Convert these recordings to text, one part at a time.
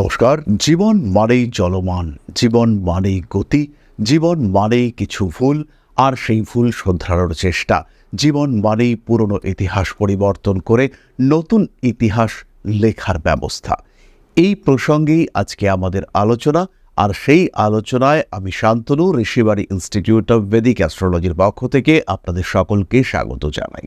নমস্কার। জীবন মানেই চলমান, জীবন মানেই গতি, জীবন মানেই কিছু ভুল, আর সেই ভুল শোধরানোর চেষ্টা। জীবন মানেই পুরনো ইতিহাস পরিবর্তন করে নতুন ইতিহাস লেখার ব্যবস্থা। এই প্রসঙ্গেই আজকে আমাদের আলোচনা, আর সেই আলোচনায় আমি Shantanu, Rishibari institute of Vedic অ্যাস্ট্রোলজির পক্ষ থেকে আপনাদের সকলকে স্বাগত জানাই।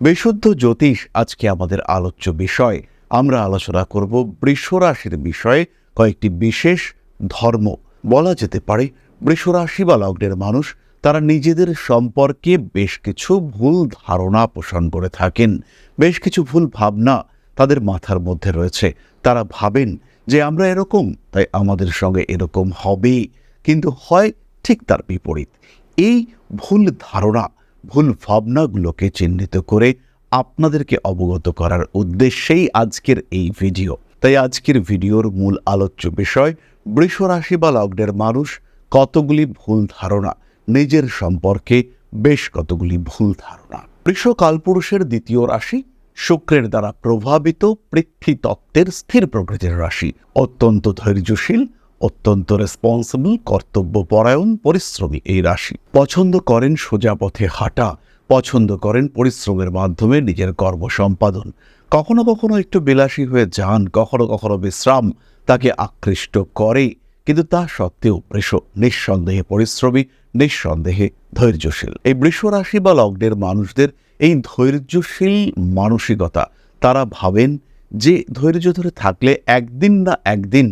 বিশুদ্ধ জ্যোতিষ আজকে আমাদের আলোচ্য বিষয় আমরা আলোচনা করব বৃষরাশির বিষয়ে কয়েকটি বিশেষ ধর্ম। বলা যেতে পারে, বৃষরাশি বা লগ্নের মানুষ তারা নিজেদের সম্পর্কে বেশ কিছু ভুল ধারণা পোষণ করে থাকেন। বেশ কিছু ভুল ভাবনা তাদের মাথার মধ্যে রয়েছে। তারা ভাবেন যে আমরা এরকম, তাই আমাদের সঙ্গে এরকম হবে। কিন্তু হয় ঠিক তার বিপরীত। এই ভুল ধারণা, ভুল ভাবনাগুলোকে চিহ্নিত করে আপনাদেরকে অবগত করার উদ্দেশ্যেই আজকের এই ভিডিও। তাই আজকের ভিডিওর মূল আলোচ্য বিষয়, বৃষরাশি বা লগ্নের মানুষ কতগুলি ভুল ধারণা, নিজের সম্পর্কে বেশ কতগুলি ভুল ধারণা। বৃষ কালপুরুষের দ্বিতীয় রাশি, শুক্রের দ্বারা প্রভাবিত পৃথ্বী তত্ত্বের স্থির প্রকৃতির রাশি। অত্যন্ত ধৈর্যশীল, অত্যন্ত রেসপন্সিবল কর্তব্যপরায়ণ, পরিশ্রমী এই রাশি। পছন্দ করেন সোজা পথে হাঁটা পছন্দ করেন পরিশ্রমের মাধ্যমে নিজের কর্ম সম্পাদন কখনো কখনো একটু বিলাসী হয়ে যান, কখনো কখনো বিশ্রাম, তাকে আকৃষ্ট করে। কিন্তু তা সত্ত্বেও বৃষ নিঃসন্দেহে পরিশ্রমী, নিঃসন্দেহে ধৈর্যশীল। এই বৃষ রাশি বা লগ্নের মানুষদের এই ধৈর্যশীল মানসিকতা, তারা ভাবেন যে ধৈর্য ধরে থাকলে একদিন না একদিন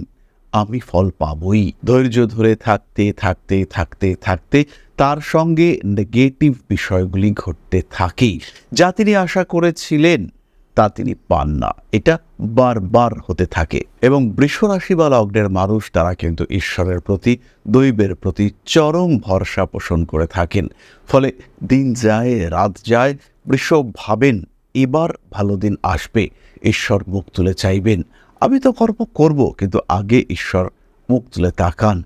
আমি ফল পাবই। ধৈর্য ধরে থাকতে থাকতে থাকতে থাকতে তার সঙ্গে নেগেটিভ বিষয়গুলি ঘটতে থাকেই। যা তিনি আশা করেছিলেন, তা তিনি পান না। এটা বারবার হতে থাকে। এবং বৃষরাশি বা লগ্নের মানুষ, তারা কিন্তু ঈশ্বরের প্রতি, দৈবের প্রতি চরম ভরসা পোষণ করে থাকেন। ফলে দিন যায়, রাত যায় বৃষ ভাবেন, এবার ভালো দিন আসবে। ঈশ্বর মুখ তুলে চাইবেন। আমি তো কর্ম করব, কিন্তু আগে ঈশ্বর মুখ তুলে তাকান।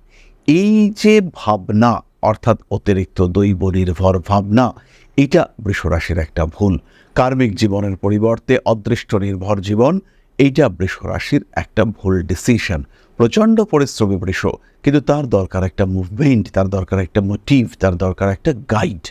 এই যে ভাবনা, অর্থাৎ অতিরিক্ত দৈব নির্ভর ভাবনা, এটা বৃষরাশির একটা ভুল। কার্মিক জীবনের পরিবর্তে অদৃষ্ট নির্ভর জীবন, এইটা বৃষরাশির একটা ভুল ডিসিশন প্রচণ্ড পরিশ্রমী বৃষ, কিন্তু তার দরকার একটা মুভমেন্ট তার দরকার একটা মোটিভ তার দরকার একটা গাইড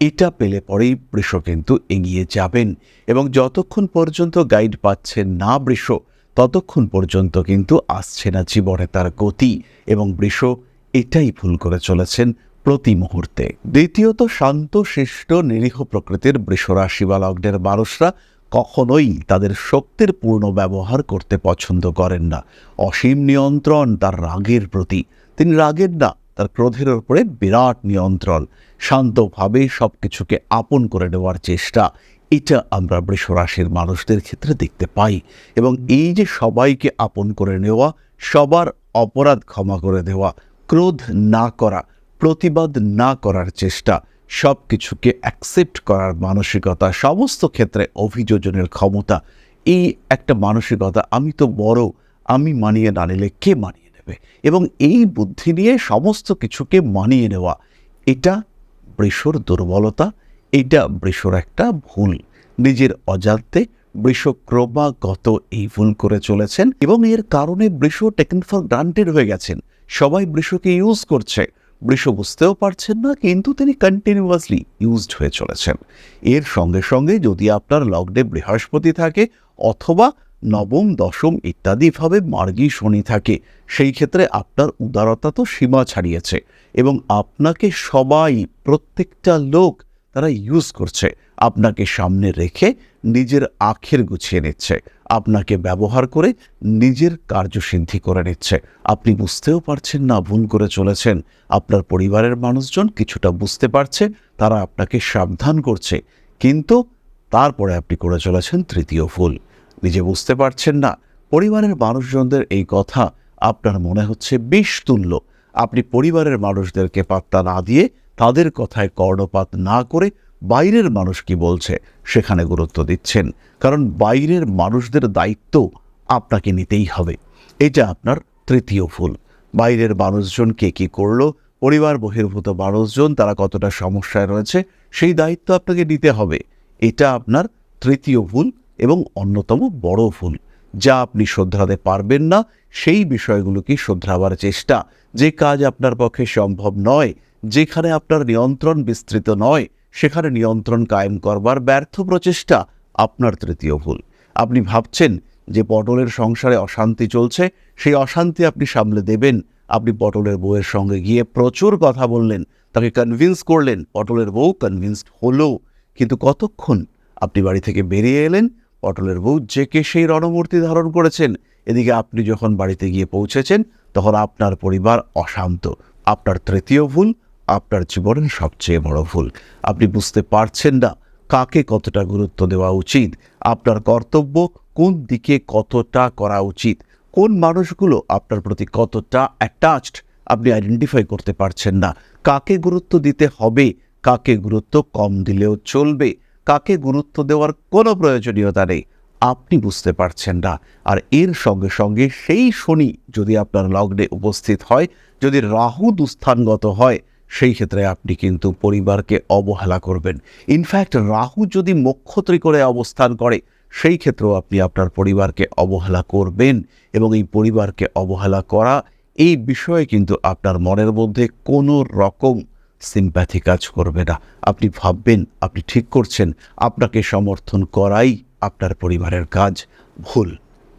এটা পেলে পরেই বৃষ কিন্তু এগিয়ে যাবেন। এবং যতক্ষণ পর্যন্ত গাইড পাচ্ছেন না বৃষ ততক্ষণ পর্যন্ত কিন্তু আসছে না জীবনে তার গতি এবং বৃষ এটাই ভুল করে চলেছেন প্রতি মুহূর্তে। দ্বিতীয়ত, শান্ত, শিষ্ট, নিরীহ প্রকৃতির বৃষরাশি বা লগ্নের মানুষরা কখনোই তাদের শক্তির পূর্ণ ব্যবহার করতে পছন্দ করেন না। অসীম নিয়ন্ত্রণ তার রাগের প্রতি। তিনি রাগের না, তার ক্রোধের ওপরে বিরাট নিয়ন্ত্রণ। শান্তভাবে সব কিছুকে আপন করে নেওয়ার চেষ্টা এটা আমরা বৃষরাশির মানুষদের ক্ষেত্রে দেখতে পাই এবং এই যে সবাইকে আপন করে নেওয়া, সবার অপরাধ ক্ষমা করে দেওয়া, ক্রোধ না করা, প্রতিবাদ না করার চেষ্টা সব কিছুকে অ্যাকসেপ্ট করার মানসিকতা, সমস্ত ক্ষেত্রে অভিযোজনের ক্ষমতা, এই একটা মানসিকতা, আমি তো বড়, আমি মানিয়ে না নিলে কে মানিয়ে নেবে? এবং এই বুদ্ধি নিয়ে সমস্ত কিছুকে মানিয়ে নেওয়া, এটা বৃষর দুর্বলতা এটা বৃষর একটা ভুল। নিজের অজান্তে বৃষ ক্রমাগত এই ভুল করে চলেছেন এবং এর কারণে বৃষ টেকেন ফর গ্রান্টেড হয়ে গেছেন। সবাই বৃষকে ইউজ করছে। বৃষ বুঝতেও পারছেন না, কিন্তু তিনি কন্টিনিউয়াসলি ইউজড হয়ে চলেছেন। এর সঙ্গে সঙ্গে যদি আপনার লগ্নে বৃহস্পতি থাকে অথবা নবম, দশম ইত্যাদিভাবে মার্গী শনি থাকে, সেই ক্ষেত্রে আপনার উদারতা তো সীমা ছাড়িয়েছে এবং আপনাকে সবাই, প্রত্যেকটা লোক তারা ইউজ করছে। আপনাকে সামনে রেখে নিজের আখের গুছিয়ে নিচ্ছে। আপনাকে ব্যবহার করে নিজের কার্যসিদ্ধি করে নিচ্ছে। আপনি বুঝতেও পারছেন না, ভুল করে চলেছেন। আপনার পরিবারের মানুষজন কিছুটা বুঝতে পারছে, তারা আপনাকে সাবধান করছে। কিন্তু তারপরে আপনি করে চলেছেন তৃতীয় ভুল। নিজে বুঝতে পারছেন না, পরিবারের মানুষজনদের এই কথা আপনার মনে হচ্ছে বিষ তুল্য। আপনি পরিবারের মানুষদেরকে পাত্তা না দিয়ে তাদের কথায় কর্ণপাত না করে বাইরের মানুষ কি বলছে সেখানে গুরুত্ব দিচ্ছেন। কারণ বাইরের মানুষদের দায়িত্ব আপনাকে নিতেই হবে। এটা আপনার তৃতীয় ফুল। বাইরের মানুষজন কে কী করল, পরিবার বহির্ভূত মানুষজন তারা কতটা সমস্যায় রয়েছে, সেই দায়িত্ব আপনাকে নিতে হবে। এটা আপনার তৃতীয় ভুল এবং অন্যতম বড় ভুল যা আপনি শোধরাতে পারবেন না, সেই বিষয়গুলোকে শোধরাবার চেষ্টা। যে কাজ আপনার পক্ষে সম্ভব নয় যেখানে আপনার নিয়ন্ত্রণ বিস্তৃত নয়, সেখানে নিয়ন্ত্রণ কায়েম করবার ব্যর্থ প্রচেষ্টা আপনার তৃতীয় ভুল। আপনি ভাবছেন যে পটলের সংসারে অশান্তি চলছে, সেই অশান্তি আপনি সামলে দেবেন। আপনি পটলের বউয়ের সঙ্গে গিয়ে প্রচুর কথা বললেন, তাকে কনভিন্স করলেন, পটলের বউ কনভিন্সড হলো। কিন্তু কতক্ষণ আপনি বাড়ি থেকে বেরিয়ে এলেন, পটলের বউ জেকে সেই রণমূর্তি ধারণ করেছেন। এদিকে আপনি যখন বাড়িতে গিয়ে পৌঁছেছেন, তখন আপনার পরিবার অশান্ত। আপনার তৃতীয় ভুল আপনার জীবনের সবচেয়ে বড় ভুল। আপনি বুঝতে পারছেন না কাকে কতটা গুরুত্ব দেওয়া উচিত। আপনার কর্তব্য কোন দিকে কতটা করা উচিত। কোন মানুষগুলো আপনার প্রতি কতটা অ্যাটাচড আপনি আইডেন্টিফাই করতে পারছেন না। কাকে গুরুত্ব দিতে হবে, কাকে গুরুত্ব কম দিলেও চলবে, কাকে গুরুত্ব দেওয়ার কোনো প্রয়োজনীয়তা নেই। আপনি বুঝতে পারছেন না। আর এর সঙ্গে সঙ্গে সেই শনি যদি আপনার লগ্নে উপস্থিত হয়, যদি রাহু দুস্থানগত হয় সেই ক্ষেত্রে আপনি কিন্তু পরিবারকে অবহেলা করবেন। ইনফ্যাক্ট রাহু যদি মক্ষত্রী করে অবস্থান করে, সেই ক্ষেত্রেও আপনি আপনার পরিবারকে অবহেলা করবেন এবং এই পরিবারকে অবহেলা করা এই বিষয়ে কিন্তু আপনার মনের মধ্যে কোনো রকম সিম্প্যাথি কাজ করবে না। আপনি ভাববেন, আপনি ঠিক করছেন, আপনাকে সমর্থন করাই আপনার পরিবারের কাজ। ভুল।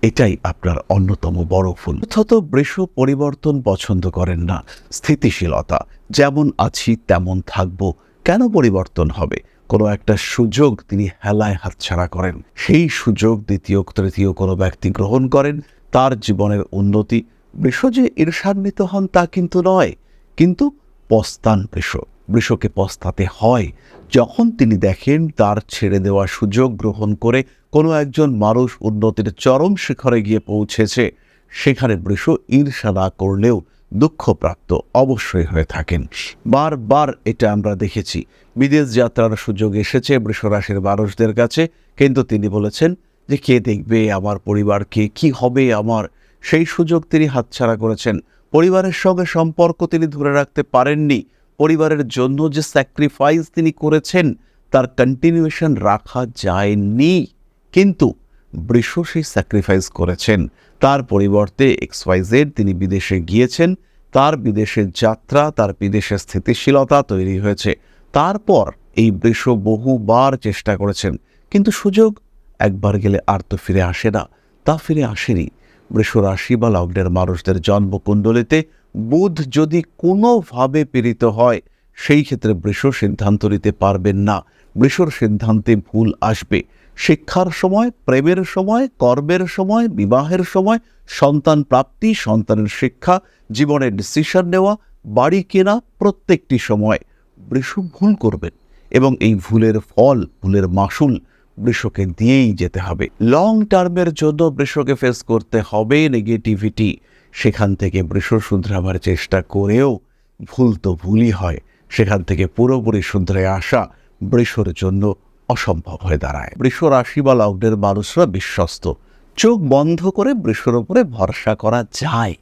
এটাই আপনার অন্যতম বড় ফুল অর্থাৎ বৃষ পরিবর্তন পছন্দ করেন না। স্থিতিশীলতা, যেমন আছি তেমন থাকব, কেন পরিবর্তন হবে? কোনো একটা সুযোগ তিনি হেলায় হাতছাড়া করেন। সেই সুযোগ দ্বিতীয়, তৃতীয় কোনো ব্যক্তি গ্রহণ করেন, তার জীবনের উন্নতি। বৃষ যে ঈর্ষান্বিত হন তা কিন্তু নয়, কিন্তু পস্তান বৃষ। বৃষকে পস্তাতে হয়। যখন তিনি দেখেন তার ছেড়ে দেওয়া সুযোগ গ্রহণ করে কোনো একজন মানুষ উন্নতির চরম শিখরে গিয়ে পৌঁছেছে, সেখানে বৃষ ঈর্ষা না করলেও দুঃখপ্রাপ্ত অবশ্যই হয়ে থাকেন। বারবার এটা আমরা দেখেছি। বিদেশ যাত্রার সুযোগ এসেছে বৃষরাশির মানুষদের কাছে, কিন্তু তিনি বলেছেন যে, কে দেখবে? আমার পরিবারকে কি হবে আমার? সেই সুযোগ তিনি হাতছাড়া করেছেন। পরিবারের সঙ্গে সম্পর্ক তিনি ধরে রাখতে পারেননি। পরিবারের জন্য যে স্যাক্রিফাইস তিনি করেছেন, তার কন্টিনিউয়েশন রাখা যায়নি। কিন্তু বৃষ সেই স্যাক্রিফাইস করেছেন। তার পরিবর্তে এক্সওয়াইজেড তিনি বিদেশে গিয়েছেন, তার বিদেশের যাত্রা, তার বিদেশের স্থিতিশীলতা তৈরি হয়েছে। তারপর এই বৃষ বহুবার চেষ্টা করেছেন, কিন্তু সুযোগ একবার গেলে আর তো ফিরে আসে না। তা ফিরে আসেনি। বৃষ রাশি বা লগ্নের মানুষদের জন্মকুণ্ডলিতে বুধ যদি কোনোভাবে পীড়িত হয়, সেই ক্ষেত্রে বৃষ সিদ্ধান্ত নিতে পারবেন না। বৃষর সিদ্ধান্তে ভুল আসবে। শিক্ষার সময়, প্রেমের সময়, কর্মের সময়, বিবাহের সময়, সন্তান প্রাপ্তি, সন্তানের শিক্ষা, জীবনের ডিসিশন নেওয়া, বাড়ি কেনা প্রত্যেকটি সময় বৃষ ভুল করবেন এবং এই ভুলের ফল, ভুলের মাসুল বৃষকে দিয়েই যেতে হবে। লং টার্মের জন্য বৃষকে ফেস করতে হবে নেগেটিভিটি সেখান থেকে বৃষ শুধরাবার চেষ্টা করেও ভুল তো ভুলই হয়। সেখান থেকে পুরোপুরি শুধরে আসা বৃষর জন্য অসম্ভব হয়ে দাঁড়ায়। বৃষ রাশি বা লগ্নের মানুষরা বিশ্বস্ত। চোখ বন্ধ করে বৃষর উপরে ভরসা করা যায়।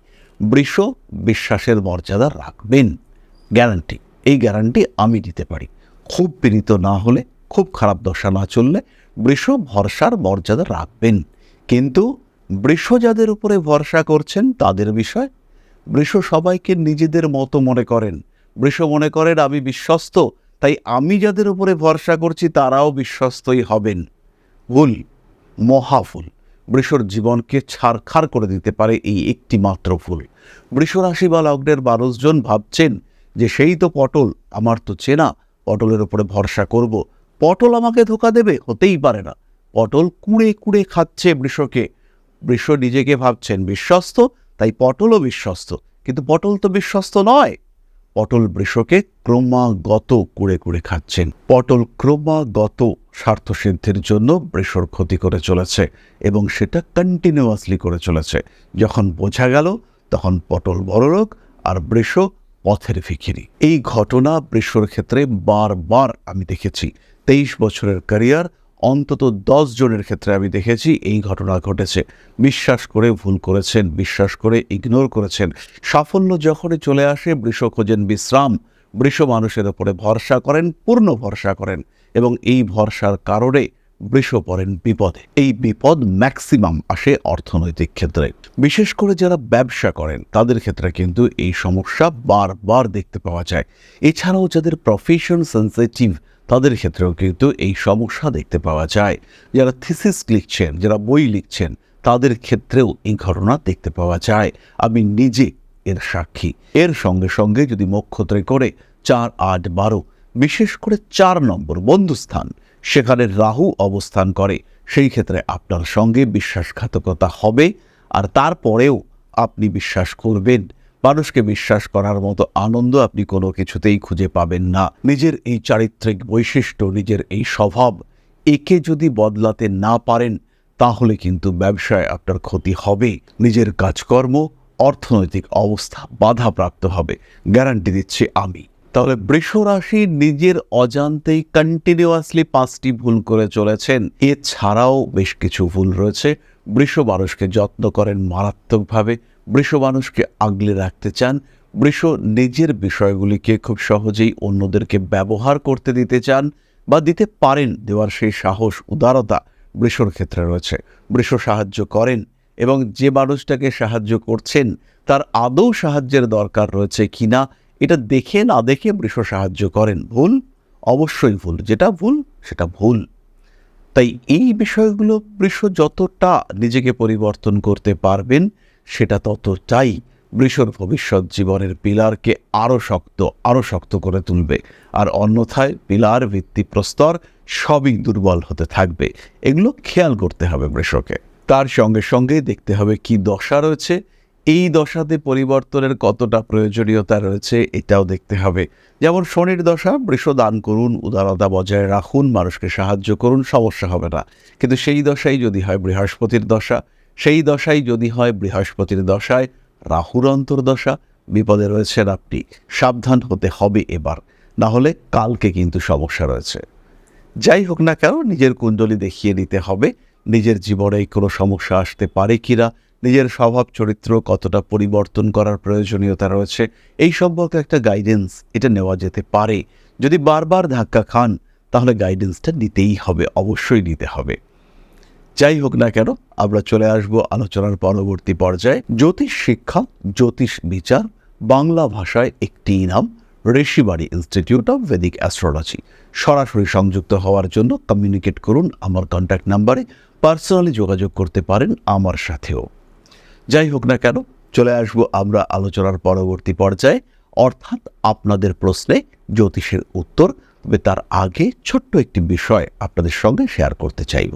বৃষ বিশ্বাসের মর্যাদা রাখবেন। গ্যারান্টি এই গ্যারান্টি আমি দিতে পারি। খুব পীড়িত না হলে, খুব খারাপ দশা না চললে বৃষ ভরসার মর্যাদা রাখবেন। কিন্তু বৃষ যাদের উপরে ভরসা করছেন, তাদের বিষয় বৃষ সবাইকে নিজেদের মতো মনে করেন। বৃষ মনে করেন, আমি বিশ্বস্ত, তাই আমি যাদের উপরে ভরসা করছি, তারাও বিশ্বস্তই হবেন। ভুল মহাফুল বৃষর জীবনকে ছারখার করে দিতে পারে এই একটি মাত্র ফুল। বৃষ রাশি বা লগ্নের মানুষজন ভাবছেন যে, সেই তো পটল, আমার তো চেনা, পটলের উপরে ভরসা করব। পটল আমাকে ধোকা দেবে? হতেই পারে না। পটল কুড়ে কুড়ে খাচ্ছে বৃষকে। বৃষ নিজেকে ভাবছেন, বিশ্বস্ত? তাই পটলও বিশ্বস্ত। কিন্তু পটল তো বিশ্বস্ত নয়। পটল বৃষকে ক্রমাগত কুড়ে কুড়ে খাচ্ছেন। পটল ক্রমাগত স্বার্থসিদ্ধির জন্য বৃষর ক্ষতি করে চলেছে এবং সেটা কন্টিনিউয়াসলি করে চলেছে। যখন বোঝা গেল, তখন পটল বড়লোক আর বৃষ পথের ফিকিরি এই ঘটনা বৃষর ক্ষেত্রে বারবার আমি দেখেছি। তেইশ বছরের ক্যারিয়ার, অন্তত দশ জনের ক্ষেত্রে আমি দেখেছি এই ঘটনা ঘটেছে। বিশ্বাস করে ভুল করেছেন, বিশ্বাস করে ইগনোর করেছেন। সাফল্য যখনই চলে আসে, বৃষ খোঁজেন বিশ্রাম। বৃষ মানুষের ওপরে ভরসা করেন, পূর্ণ ভরসা করেন এবং এই ভরসার কারণে বৃষ পড়েন বিপদে। এই বিপদ ম্যাক্সিমাম আসে অর্থনৈতিক ক্ষেত্রে। বিশেষ করে যারা ব্যবসা করেন, তাদের ক্ষেত্রে কিন্তু এই সমস্যা বারবার দেখতে পাওয়া যায়। এছাড়াও যাদের প্রফেশন সেন্সিটিভ তাদের ক্ষেত্রেও কিন্তু এই সমস্যা দেখতে পাওয়া যায়। যারা থিসিস লিখছেন, যারা বই লিখছেন, তাদের ক্ষেত্রেও এই ঘটনা দেখতে পাওয়া যায়। আমি নিজে এর সাক্ষী। এর সঙ্গে সঙ্গে যদি নক্ষত্রে করে, চার আট বারো, বিশেষ করে চার নম্বর বন্ধুস্থান সেখানে রাহু অবস্থান করে। সেই ক্ষেত্রে আপনার সঙ্গে বিশ্বাসঘাতকতা হবে আর তারপরেও আপনি বিশ্বাস করবেন। মানুষকে বিশ্বাস করার মতো আনন্দ আপনি কোনো কিছুতেই খুঁজে পাবেন না। নিজের এই চারিত্রিক বৈশিষ্ট্য, নিজের এই স্বভাব একে যদি বদলাতে না পারেন, তাহলে কিন্তু ব্যবসায় আপনার ক্ষতি হবে। নিজের কাজকর্ম, অর্থনৈতিক অবস্থা বাধাপ্রাপ্ত হবে। গ্যারান্টি দিচ্ছি আমি। তাহলে বৃষ রাশি নিজের অজান্তেই কন্টিনিউয়াসলি পাঁচটি ভুল করে চলেছেন। এছাড়াও বেশ কিছু ভুল রয়েছে। বৃষ মানুষকে যত্ন করেন মারাত্মকভাবে। বৃষ মানুষকে আগলে রাখতে চান। বৃষ নিজের বিষয়গুলিকে খুব সহজেই অন্যদেরকে ব্যবহার করতে দিতে চান বা দিতে পারেন দেওয়ার সেই সাহস, উদারতা বৃষর ক্ষেত্রে রয়েছে। বৃষ সাহায্য করেন এবং যে মানুষটাকে সাহায্য করছেন, তার আদৌ সাহায্যের দরকার রয়েছে কিনা এটা দেখে না দেখে বৃষ সাহায্য করেন। ভুল? অবশ্যই ভুল। যেটা ভুল, সেটা ভুল। তাই এই বিষয়গুলো বৃষ যতটা নিজেকে পরিবর্তন করতে পারবেন, সেটা ততটাই বৃষর ভবিষ্যৎ জীবনের পিলারকে আরও শক্ত আরও শক্ত করে তুলবে। আর অন্যথায় পিলার ভিত্তিপ্রস্তর সবই দুর্বল হতে থাকবে। এগুলো খেয়াল করতে হবে বৃষকে তার সঙ্গে সঙ্গে দেখতে হবে কি দশা রয়েছে এই দশাতে পরিবর্তনের কতটা প্রয়োজনীয়তা রয়েছে এটাও দেখতে হবে। যেমন শনির দশা, বৃষ দান করুন, উদারতা বজায় রাখুন, মানুষকে সাহায্য করুন, সমস্যা হবে না। কিন্তু সেই দশাই যদি হয় বৃহস্পতির দশা, সেই দশাই যদি হয় বৃহস্পতির দশায়, রাহুর অন্তর্দশা, বিপদে রয়েছেন আপনি, সাবধান হতে হবে এবার। না হলে কালকে কিন্তু সমস্যা রয়েছে। যাই হোক না কেন, নিজের কুণ্ডলী দেখিয়ে নিতে হবে। নিজের জীবনে কোনো সমস্যা আসতে পারে কিনা নিজের স্বভাব চরিত্র কতটা পরিবর্তন করার প্রয়োজনীয়তা রয়েছে, এই সম্পর্কে একটা গাইডেন্স এটা নেওয়া যেতে পারে। যদি বারবার ধাক্কা খান, তাহলে গাইডেন্সটা নিতেই হবে, অবশ্যই নিতে হবে। যাই হোক না কেন, আমরা চলে আসব আলোচনার পরবর্তী পর্যায়ে। জ্যোতিষ শিক্ষা, জ্যোতিষ বিচার, বাংলা ভাষায় একটি নাম, Rishibari institute of Vedic astrology সরাসরি সংযুক্ত হওয়ার জন্য কমিউনিকেট করুন আমার কন্ট্যাক্ট নাম্বারে পার্সোনালি যোগাযোগ করতে পারেন আমার সাথেও। যাই হোক না কেন, চলে আসব আমরা আলোচনার পরবর্তী পর্যায়ে। অর্থাৎ আপনাদের প্রশ্নে জ্যোতিষের উত্তর, তবে তার আগে ছোট্ট একটি বিষয় আপনাদের সঙ্গে শেয়ার করতে চাইব।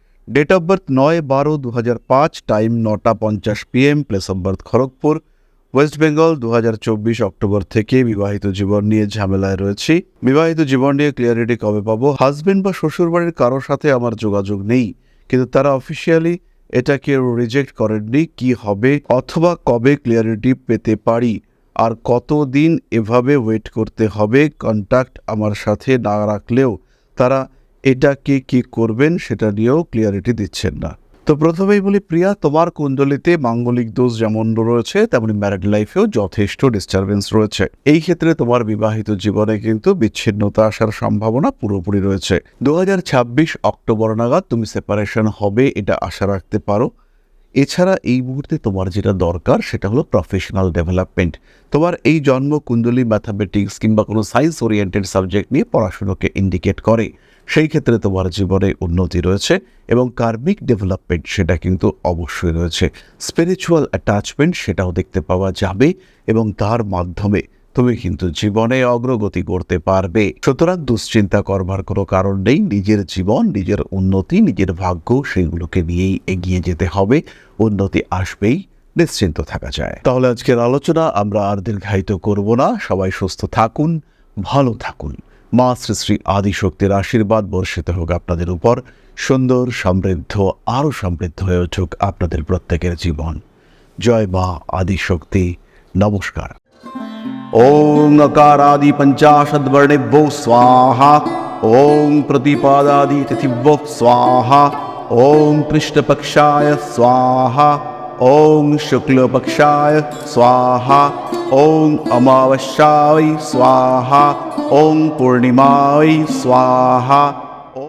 Date of birth নয় বারো দু হাজার পাঁচ টাইম নটা পঞ্চাশ PM place of birth Kharagpur West Bengal দু চব্বিশ অক্টোবর থেকে বিবাহিত জীবন নিয়ে ঝামেলায় রয়েছি। বিবাহিত জীবন নিয়ে ক্লিয়ারিটি কবে পাবো? হাজবেন্ড বা শ্বশুরবাড়ির কারোর সাথে আমার যোগাযোগ নেই, কিন্তু তারা অফিসিয়ালি এটা কেউ রিজেক্ট করেননি, কি হবে অথবা কবে ক্লিয়ারিটি পেতে পারি, আর কতদিন এভাবে ওয়েট করতে হবে কন্ট্যাক্ট আমার সাথে না রাখলেও তারা এটাকে কি করবেন সেটা নিয়েও ক্লিয়ারিটি দিচ্ছেন না। তো প্রথমেই বলি, প্রিয়া, তোমার কুণ্ডলিতে মাঙ্গলিক দোষ যেমন রয়েছে, তেমনি ম্যারিড লাইফেও যথেষ্ট ডিস্টারবেন্স রয়েছে। এই ক্ষেত্রে তোমার বিবাহিত জীবনে কিন্তু বিচ্ছিন্নতা আসার সম্ভাবনা পুরোপুরি রয়েছে। দু হাজার ছাব্বিশ অক্টোবর নাগাদ তুমি সেপারেশন হবে, এটা আশা রাখতে পারো। এছাড়া এই মুহূর্তে তোমার যেটা দরকার সেটা হলো প্রফেশনাল ডেভেলপমেন্ট তোমার এই জন্ম কুণ্ডলী ম্যাথামেটিক্স কিংবা কোনো সায়েন্স ওরিয়েন্টেড সাবজেক্ট নিয়ে পড়াশুনোকে ইন্ডিকেট করে। সেই ক্ষেত্রে তোমার জীবনে উন্নতি রয়েছে এবং কার্মিক ডেভেলপমেন্ট সেটা কিন্তু অবশ্যই রয়েছে। স্পিরিচুয়াল অ্যাটাচমেন্ট সেটাও দেখতে পাওয়া যাবে এবং তার মাধ্যমে তুমি কিন্তু জীবনে অগ্রগতি করতে পারবে। সুতরাং দুশ্চিন্তা করবার কোনো কারণ নেই। নিজের জীবন, নিজের উন্নতি, নিজের ভাগ্য, সেগুলোকে নিয়েই এগিয়ে যেতে হবে। উন্নতি আসবেই, নিশ্চিন্ত থাকা যায়। তাহলে আজকের আলোচনা আমরা আর দীর্ঘায়িত করব না। সবাই সুস্থ থাকুন, ভালো থাকুন। মা শ্রী শ্রী আদিশক্তির আশীর্বাদ বর্ষিত হোক আপনাদের উপর। সুন্দর, সমৃদ্ধ, আরও সমৃদ্ধ হয়ে উঠুক আপনাদের প্রত্যেকের জীবন। জয় মা আদিশক্তি। নমস্কার। ॐ अकारादि पञ्चाशद्वर्णेभ्यो स्वाहा। ॐ प्रतिपादादि तिथिभ्यो स्वाहा। ॐ कृष्णपक्षाय स्वाहा। ॐ शुक्लपक्षाय स्वाहा। ॐ अमावस्याय स्वाहा। ॐ पूर्णिमाय स्वाहा